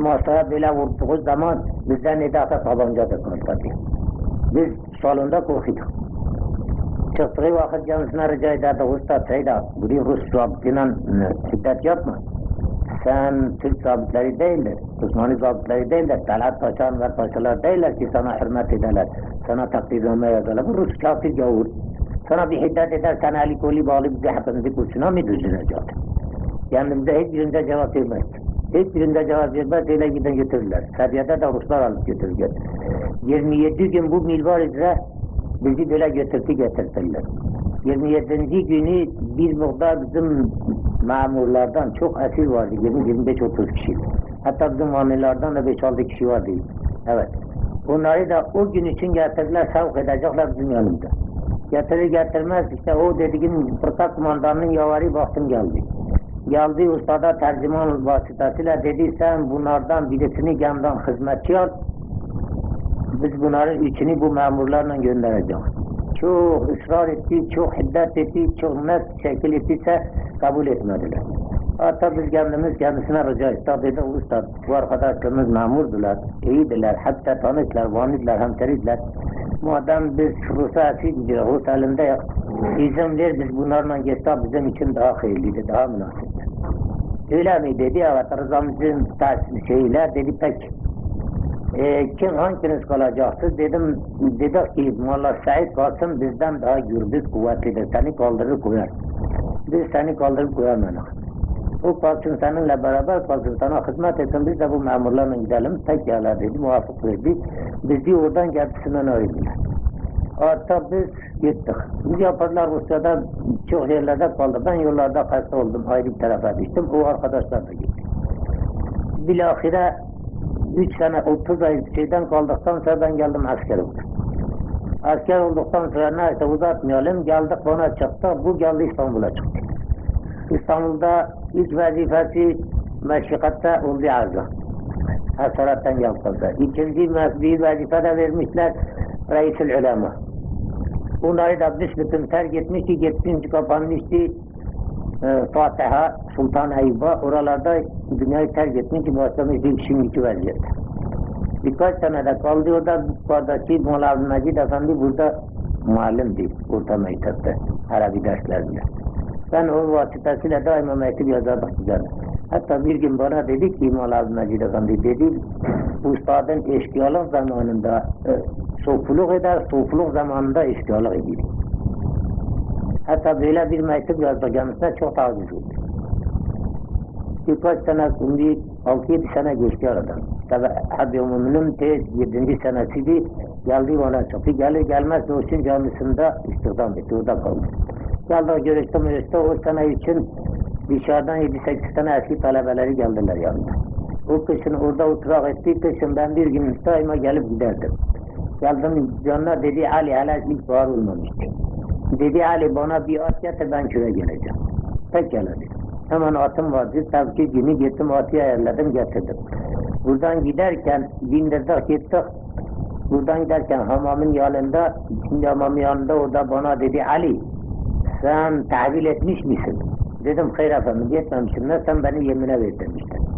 masaya böyle vurduğu zaman bizden nedata tabancadır konuşmadı. Biz salonda korkuyorduk. Çıktığı vakit kendisine rica ederdi, usta Seyda, buraya Rus zabitiyle şiddet yapma. Sen Türk zabitleri değildir, Osmanlı zabitleri değildir, Talat Paşa, Enver Paşalar değiller ki sana hürmet ederler, sana takdirname yazarlar. Bu Rus kafir gavur. Sana bir hiddet eder, sana eli koli bağlı bizi hepimizi kurşuna mı düzülecek? Kendimize hiçbirinde cevap vermez. Hiçbirinde cevap vermez, öyle giden götürürler. Sarıya'da da Ruslar alıp götürürler. 27 gün bu milvarizle bizi böyle götürdü getirdiler. 27. günü bir miktar bizim memurlardan çok esir vardı. 20-25-30 kişi. Hatta bizim amirlerden de 5-6 kişi vardı. Evet. Onları da o gün için getirdiler, sevk edecekler bizim yanımda. Getirir getirmez işte o dediğim fırka kumandanının yavari baktım geldi. Geldi ustada tercüman vasıtasıyla dedi sen bunlardan birisini gemden hizmetçi al. Biz bunların üçünü bu memurlarla göndereceğiz. Çok ısrar etti, çok hiddet etti, çok net şekil ettiyse kabul etmediler. Hatta biz kendimiz kendisine rica ettik. Dedi usta bu arkadaşlarımız memurdular, iyidiler, hatta tanıklar, vanidler, hemşeridiler. Madem biz Rus'a Rus elinde izin ver biz bunlarla geçsek bizim için daha hayırlıydı, daha münasipti. Öyle mi dedi, evet rızamızın şeyler dedi pek. E, kim hanginiz kalacaksınız dedim, dedi ki Molla Said kalsın bizden daha gürbüz kuvvetlidir, seni kaldırır koyar. Biz seni kaldırıp koyamayız. O kalsın seninle beraber kalsın sana hizmet etsin biz de bu memurlarla gidelim. Pekala dedi, muvafık verdi. Bizi oradan kendisinden ayırdılar. Hatta biz gittik. Biz yaparlar Rusya'da çok yerlerde kaldı. Ben yollarda hasta oldum, ayrı bir tarafa düştüm. O arkadaşlar da gitti. Bilahire 3 sene 30 ay şeyden kaldıktan sonra ben geldim asker. Asker olduktan sonra neyse uzatmayalım geldik bana çıktı. Bu geldi İstanbul'a çıktı. İstanbul'da ilk vazifesi meşrikatta oldu arzu. Hasarattan yapıldı. İkinci bir vazife de vermişler Reis-ül Ulema. Onları da büsbütün terk etmişti, gitmişti, kapanmıştı. E, Fatiha, Sultan Eyüp'e oralarda dünyayı terk etmişti, başlamıştı şimdiki vaziyette. Birkaç sene de kaldı orada, buradaki Mola Mecid Efendi burada muallimdi, orta mektepte, Arabi derslerinde. Ben o vasıtasıyla daima mektup yazardık güzel. Hatta bir gün bana dedi ki Mola Mecid Efendi dedi, ustadın eşkıyalık zamanında e, sofuluk eder, sofuluk zamanında eşkıyalık ediyor. Hatta böyle bir mektup yazdı çok taviz oldu. Birkaç sene, şimdi 6-7 sene geçti aradan. Tabi Habib Mümin'in tez 7. senesiydi. Geldi bana çıktı. Gelir gelmez Doğuş'un camisinde istihdam etti. Orada kaldı. Geldi görüştüm görüştü. O sene için dışarıdan 7-8 tane eski talebeleri geldiler yanına. O kışın orada oturak etti. Kışın ben bir gün daima gelip giderdim. Geldim yanına dedi Ali hala ilk var olmamıştı. Dedi Ali bana bir at getir ben köye geleceğim. Pekala dedi. Hemen atım vardı. Tabii ki günü gittim atı ayarladım getirdim. Buradan giderken bindirdik gittik. Buradan giderken hamamın yanında, şimdi hamamın yanında orada bana dedi Ali sen tahvil etmiş misin? Dedim hayır efendim yetmemişim. Ne sen beni yemine ver demişler.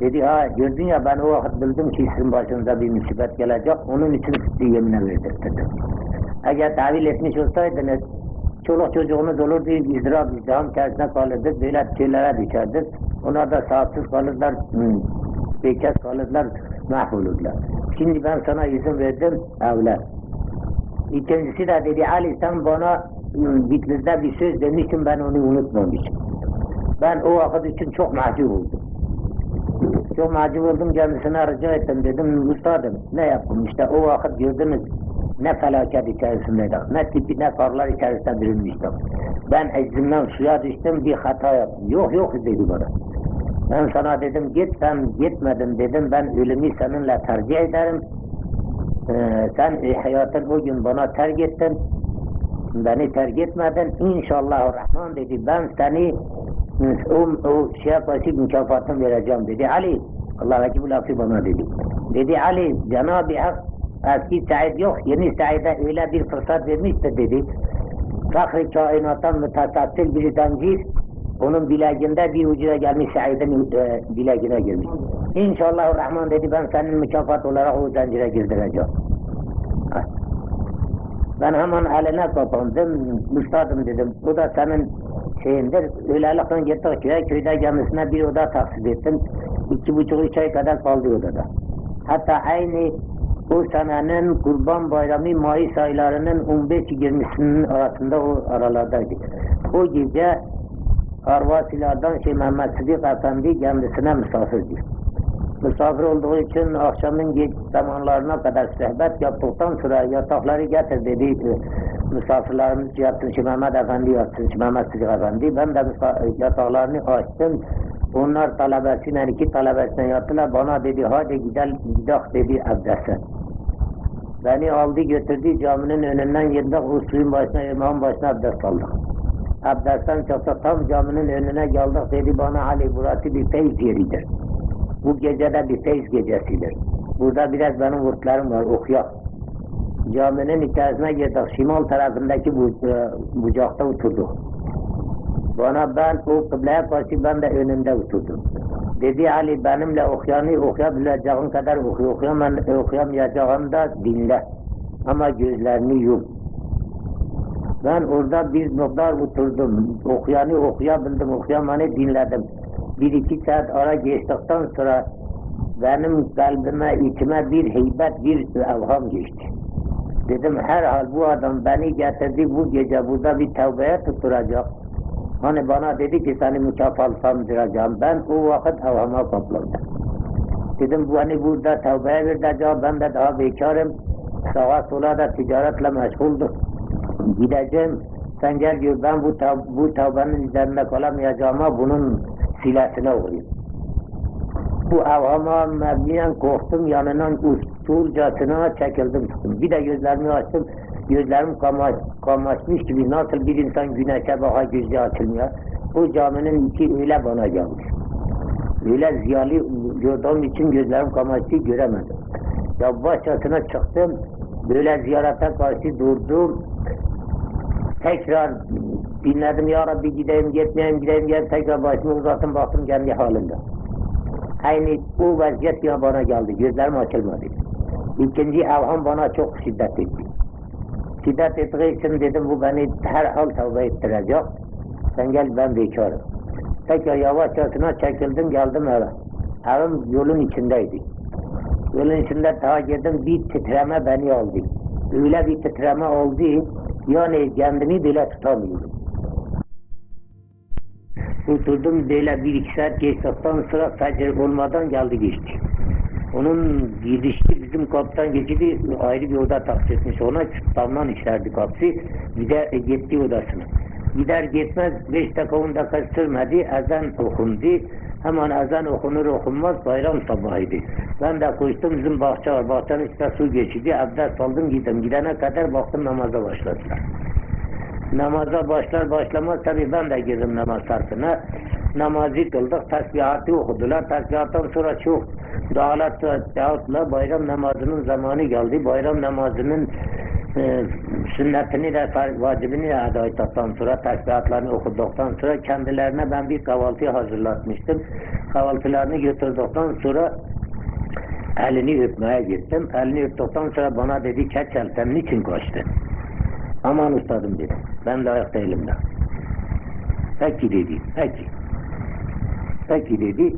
Dedi ha gördün ya ben o vakit bildim ki sizin başınıza bir musibet gelecek. Onun için sizi yemine verdirdim. Eğer tahvil etmiş olsaydınız çoluk çocuğunuz olurdu, izdırap, izdiham içerisinde kalırdık, böyle şeylere düşerdik. Onlar da sahipsiz kalırlar, bekaz kalırlar, mahvolurlar. Şimdi ben sana izin verdim, evlen. İkincisi de dedi, Ali sen bana Bitlis'de bir söz demiştin, ben onu unutmamışım. Ben o vakit için çok mahcup oldum. Çok mahcup oldum, kendisine rica ettim, dedim, ustadım, ne yaptım işte o vakit gördünüz, ne felaket içerisindeydik, ne tipi ne karlar içerisinde bürünmüştüm. Ben eczimden suya düştüm, bir hata yaptım. Yok yok dedi bana. Ben sana dedim git, sen gitmedin dedim, ben ölümü seninle tercih ederim. Ee, sen e, hayatın o gün bana terk ettin, beni terk etmedin, inşallah Rahman dedi, ben seni o, o şey yapacak mükafatını vereceğim dedi. Ali, Allah belki bu lafı bana dedi. Dedi Ali, Cenab-ı Hak eski Said yok, yeni Said'e öyle bir fırsat vermiştir dedi. Fahri kainattan mütesassıl bir zencir, onun bileğinde bir ucuna gelmiş Said'in e, bileğine gelmiş. İnşallah Rahman dedi ben senin mükafat olarak o zincire girdireceğim. Ben hemen eline kapandım, üstadım dedim. Bu da senin şeyindir. Öylelikle gittik köye, köyde kendisine bir oda tahsis ettim. İki buçuk üç ay kadar kaldı odada. Hatta aynı o senenin Kurban Bayramı Mayıs aylarının 15-20'sinin arasında o aralardaydı. O gece Arvasilardan şey Mehmet Sıdık Efendi kendisine misafirdi. Misafir olduğu için akşamın geç zamanlarına kadar sohbet yaptıktan sonra yatakları getir dedi. e, Misafirlerimiz ki Mehmet Efendi ki Mehmet Sıdık Efendi. Ben de yataklarını açtım. Onlar talebesiyle iki talebesine yattılar. Bana dedi hadi gidelim gidelim dedi abdeste. Beni aldı götürdü caminin önünden girdik. O suyun başına imam başına abdest aldık. Abdestten çıktık tam caminin önüne geldik dedi bana Ali burası bir feyz yeridir. Bu gece de bir feyz gecesidir. Burada biraz benim vurtlarım var okuyak. Caminin içerisine girdik. Şimal tarafındaki bu, e, bucakta oturduk. Bana ben o kıbleye karşı ben de önünde oturdum. Dedi Ali benimle okuyanı okuyabileceğin kadar oku. Okuyamam, okuyamayacağım da dinle. Ama gözlerini yum. Ben orada bir miktar oturdum. Okuyanı okuyabildim, okuyamanı dinledim. Bir iki saat ara geçtikten sonra benim kalbime, içime bir heybet, bir evham geçti. Dedim herhal bu adam beni getirdi bu gece burada bir tevbeye tutturacak. Hani bana dedi ki seni mükafatlandıracağım. Ben o vakit evhama kaplandım. Dedim bu hani burada tevbeye vereceğim. Ben de daha bekarım. Sağa sola da ticaretle meşguldum. Gideceğim. Sen gel gör ben bu, tav bu tevbenin üzerinde kalamayacağım ama bunun silesine uğrayayım. Bu evhama mebniyen korktum yanından usulcasına çekildim çıktım. Bir de gözlerimi açtım. Gözlerim kama, kamaşmış gibi nasıl bir insan güneşe baka gözü açılmıyor. O caminin içi öyle bana geldi. Öyle ziyalı gördüğüm için gözlerim kamaştı göremedim. Yavaşçasına çıktım. Böyle ziyarete karşı durdum. Tekrar dinledim ya Rabbi gideyim gitmeyeyim gideyim gel tekrar başımı uzattım baktım kendi halinde. Aynı o vaziyet ya bana geldi. Gözlerim açılmadı. İkinci evham bana çok şiddet etti. Şiddet ettiği için dedim bu beni herhal tavba ettirecek. Sen gel ben bekarım. Tekrar yavaşçasına çekildim geldim eve. Evim yolun içindeydi. Yolun içinde ta girdim bir titreme beni aldı. Öyle bir titreme oldu yani kendimi bile tutamıyorum. Oturdum böyle bir iki saat geçtikten sonra fecr olmadan geldi geçti. Onun gidişi bizim kaptan geçidi ayrı bir oda tahsis etmiş. Ona damdan işlerdi kapısı. Gider e, gitti odasına. Gider gitmez beş dakika on dakika sürmedi. Ezan okundu. Hemen ezan okunur okunmaz bayram sabahıydı. Ben de koştum bizim bahçe var. Bahçenin üstüne su geçidi. Abdest aldım gittim. Gidene kadar baktım namaza başladılar. Namaza başlar başlamaz tabi ben de girdim namaz sarfına. Namazı kıldık, tesbihatı okudular. Tesbihattan sonra çok dağlar dağıtla bayram namazının zamanı geldi. Bayram namazının e, sünnetini de vacibini de eda ettikten sonra tesbihatlarını okuduktan sonra kendilerine ben bir kahvaltı hazırlatmıştım. Kahvaltılarını götürdükten sonra elini öpmeye gittim. Elini öptükten sonra bana dedi keçel sen niçin kaçtın? Aman ustadım dedi. Ben layık değilim de. Peki dedi. Peki. Peki dedi.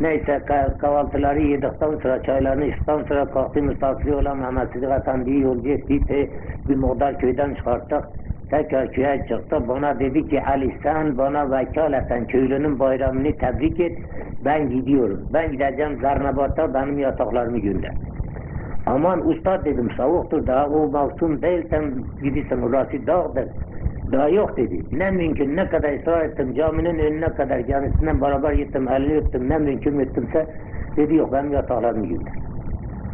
Neyse kahvaltıları yedikten sonra çaylarını içtikten sonra kalktı misafiri olan Mehmet Sıdık Efendi'yi yolcu etti. Bir Muğdar köyden çıkarttık. Tekrar köye çıktı. Bana dedi ki Ali sen bana vekaleten köylünün bayramını tebrik et. Ben gidiyorum. Ben gideceğim Zarnabat'a benim yataklarımı gönder. Aman usta dedim soğuktur daha o mevsim değil sen gidiyorsun orası dağdır. Daha yok dedi. Ne mümkün ne kadar ısrar ettim caminin önüne kadar kendisinden beraber gittim elini öptüm ne mümkün ettimse dedi yok benim yataklarımı gönder.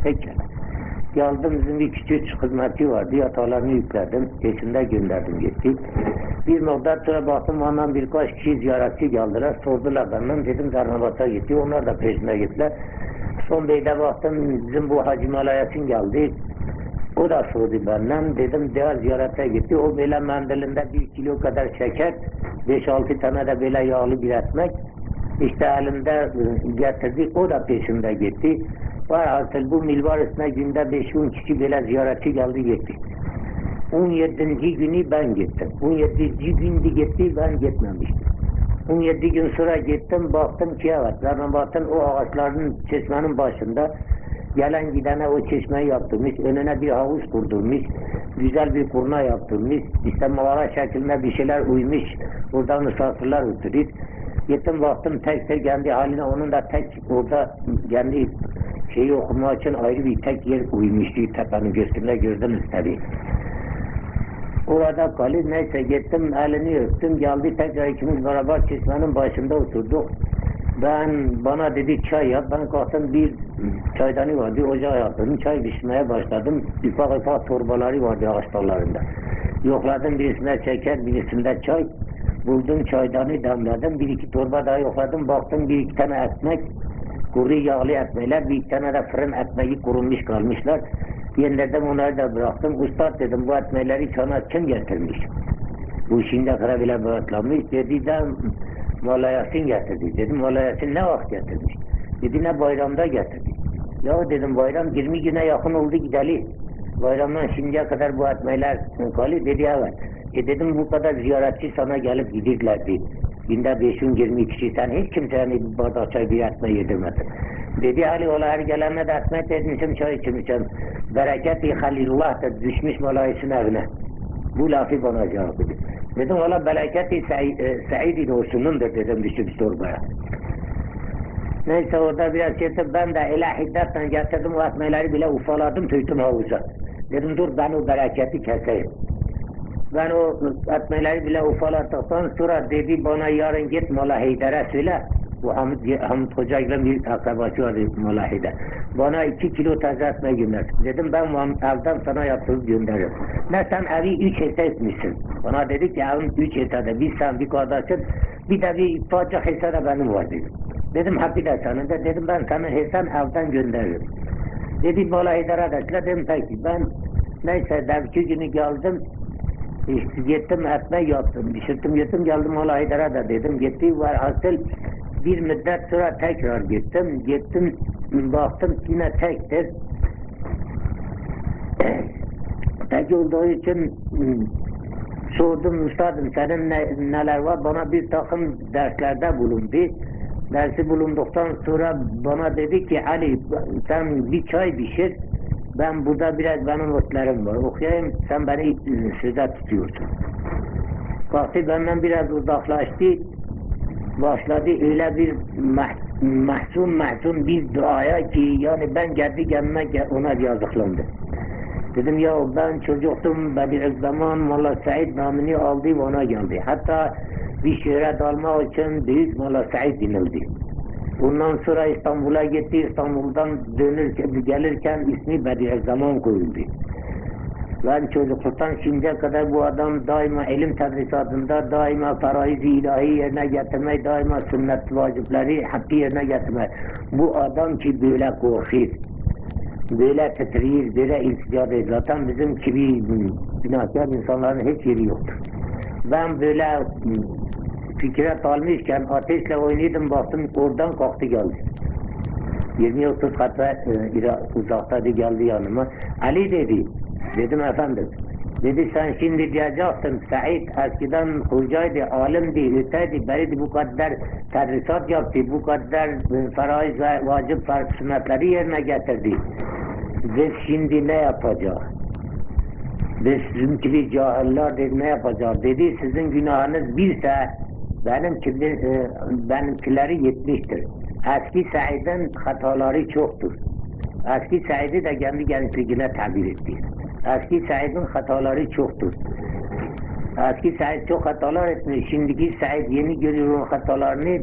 Peki. Geldim bizim bir küçük hizmetçi vardı yataklarını yükledim. Eşimde gönderdim gitti. Bir miktar sonra baktım ondan birkaç kişi ziyaretçi geldiler. Sordular benden dedim Zarnabat'a gitti. Onlar da peşime gittiler. Son beyde baktım bizim bu Hacı Malayasin geldi. O da sordu benden. Dedim diğer ziyarete gitti. O böyle mendilinde bir kilo kadar şeker, 5-6 tane de böyle yağlı bir ekmek. İşte elimde e, getirdik, o da peşimde gitti. Velhasıl bu Milvaris'ine günde 5-10 kişi böyle ziyaretçi geldi gitti. 17. günü ben gittim. 17. gündü gitti, ben gitmemiştim. 17 gün sonra gittim, baktım ki evet, ben baktım o ağaçların çeşmenin başında gelen gidene o çeşmeyi yaptırmış, önüne bir havuz kurdurmuş, güzel bir kurna yaptırmış, işte mağara şeklinde bir şeyler uymuş, orada misafirler oturuyor. Gittim baktım tek tek kendi haline, onun da tek orada kendi şeyi okumak için ayrı bir tek yer uymuş, tepenin göğsünde gördüm tabii. Orada kalı neyse gittim elini öptüm geldi tekrar ikimiz beraber çeşmenin başında oturduk. Ben bana dedi çay yap ben kalktım bir çaydanı vardı ocağa yaptım çay pişmeye başladım. İfak ifak torbaları vardı ağaç. Yokladım birisinde şeker birisinde çay. Buldum çaydanı demledim bir iki torba daha yokladım baktım bir iki tane ekmek kuru yağlı ekmekler bir de fırın ekmeği kurulmuş kalmışlar. Yenildim onları da bıraktım. Ustad dedim bu etmeleri sana kim getirmiş? Bu şimdiye kadar bile bırakılmış. Dedi de Molla Yasin getirdi. Dedim Molla Yasin ne vakit getirmiş? Dedi ne bayramda getirdi. Ya dedim bayram 20 güne yakın oldu gideli. Bayramdan şimdiye kadar bu etmeler kali dedi evet. E dedim bu kadar ziyaretçi sana gelip gidirlerdi. Günde 5-20 kişi sen hiç kimseye bir bardak çay bir etme yedirmedin. Dedi Ali ola her gelene de etmet etmişim çay içmişim. Bereketi Halilullah da düşmüş malayısın evine. Bu lafı bana cevap dedi. Dedim ola bereketi Sa'id olsunundur dedim düşüp torbaya. Neyse orada biraz çektim ben de ila hiddetle getirdim o bile ufaladım tüydüm havuza. Dedim dur ben o bereketi keseyim. Ben o etmeleri bile ufaladıktan sonra dedi bana yarın git Mola Heyder'e söyle. Bu Hamit, Hamit Hoca ile bir akrabası vardı Mola. Bana iki kilo taze etme gönder. Dedim ben evden sana yaptırıp gönderirim. Ne sen evi üç hisse etmişsin. Bana dedi ki evim üç hissede. Bir sen bir kardeşin bir de bir parça hisse de benim var dedim. Dedim hakkı da senin de dedim ben senin hissen evden gönderirim. Dedi Mola Heyder'e de dedim peki ben neyse devki günü geldim gittim etme yaptım, pişirdim gittim geldim Mola Haydar'a da dedim. Gitti var asıl bir müddet sonra tekrar gittim. Gittim baktım yine tektir tek olduğu için sordum üstadım senin ne, neler var? Bana bir takım derslerde bulundu. Dersi bulunduktan sonra bana dedi ki Ali sen bir çay pişir ben burada biraz benim notlarım var. Okuyayım sen beni söze tutuyorsun. Kalktı benden biraz uzaklaştı. Başladı öyle bir mah mahzun mahzun bir duaya ki yani ben kendi kendime ona yazıklandım. Dedim ya ben çocuktum Bediüzzaman Molla Said namını aldı ona geldi. Hatta bir şehre dalmak için büyük Molla Said denildi. Bundan sonra İstanbul'a gitti. İstanbul'dan dönürken, gelirken ismi Bediüzzaman koyuldu. Ben çocukluktan şimdiye kadar bu adam daima ilim tedrisatında, daima faraiz-i ilahi yerine getirmeyi, daima sünnet vacipleri hakkı yerine getirmeyi. Bu adam ki böyle korkur, böyle titriyor, böyle iltica ediyor. Zaten bizim gibi günahkar insanların hiç yeri yoktur. Ben böyle fikre dalmışken ateşle oynuyordum baktım oradan kalktı geldi. 20-30 kata e, uzaktaydı geldi yanıma. Ali dedi, dedim efendim. Dedi sen şimdi diyeceksin Said eskiden hocaydı, alimdi, öteydi, beridi bu kadar tedrisat yaptı, bu kadar e, faraiz ve vacip sünnetleri yerine getirdi. Biz şimdi ne yapacağız? Biz bizim gibi cahiller dedi ne yapacağız? Dedi sizin günahınız birse benimkiler, e, benimkileri yetmiştir. Eski Said'in hataları çoktur. Eski Said'i de kendi gençliğine tabir etti. Eski Said'in hataları çoktur. Eski Said çok hatalar etmiş. Şimdiki Said yeni görüyor o hatalarını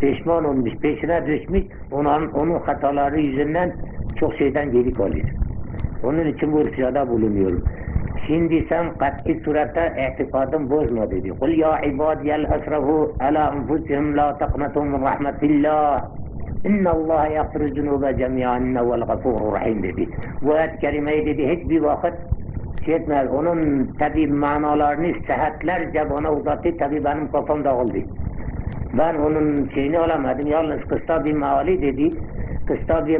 pişman olmuş, peşine düşmüş. Onun, onun hataları yüzünden çok şeyden geri kalıyor. Onun için bu irşada bulunuyorum. Şimdi sen kat'i surette itikadın bozma dedi. Kul ya ibadiyel esrafu ala enfusihim la taqnatu min rahmetillah. İnna Allah yaghfiru zunuba cemiyan innehu vel gafurur rahim dedi. Bu ayet kerimeyi dedi hiçbir vakit şey etmez. Onun tabi manalarını sehatlerce bana uzattı. Tabi benim kafam dağıldı. Ben onun şeyini alamadım. Yalnız kısa bir mali dedi. Kısa bir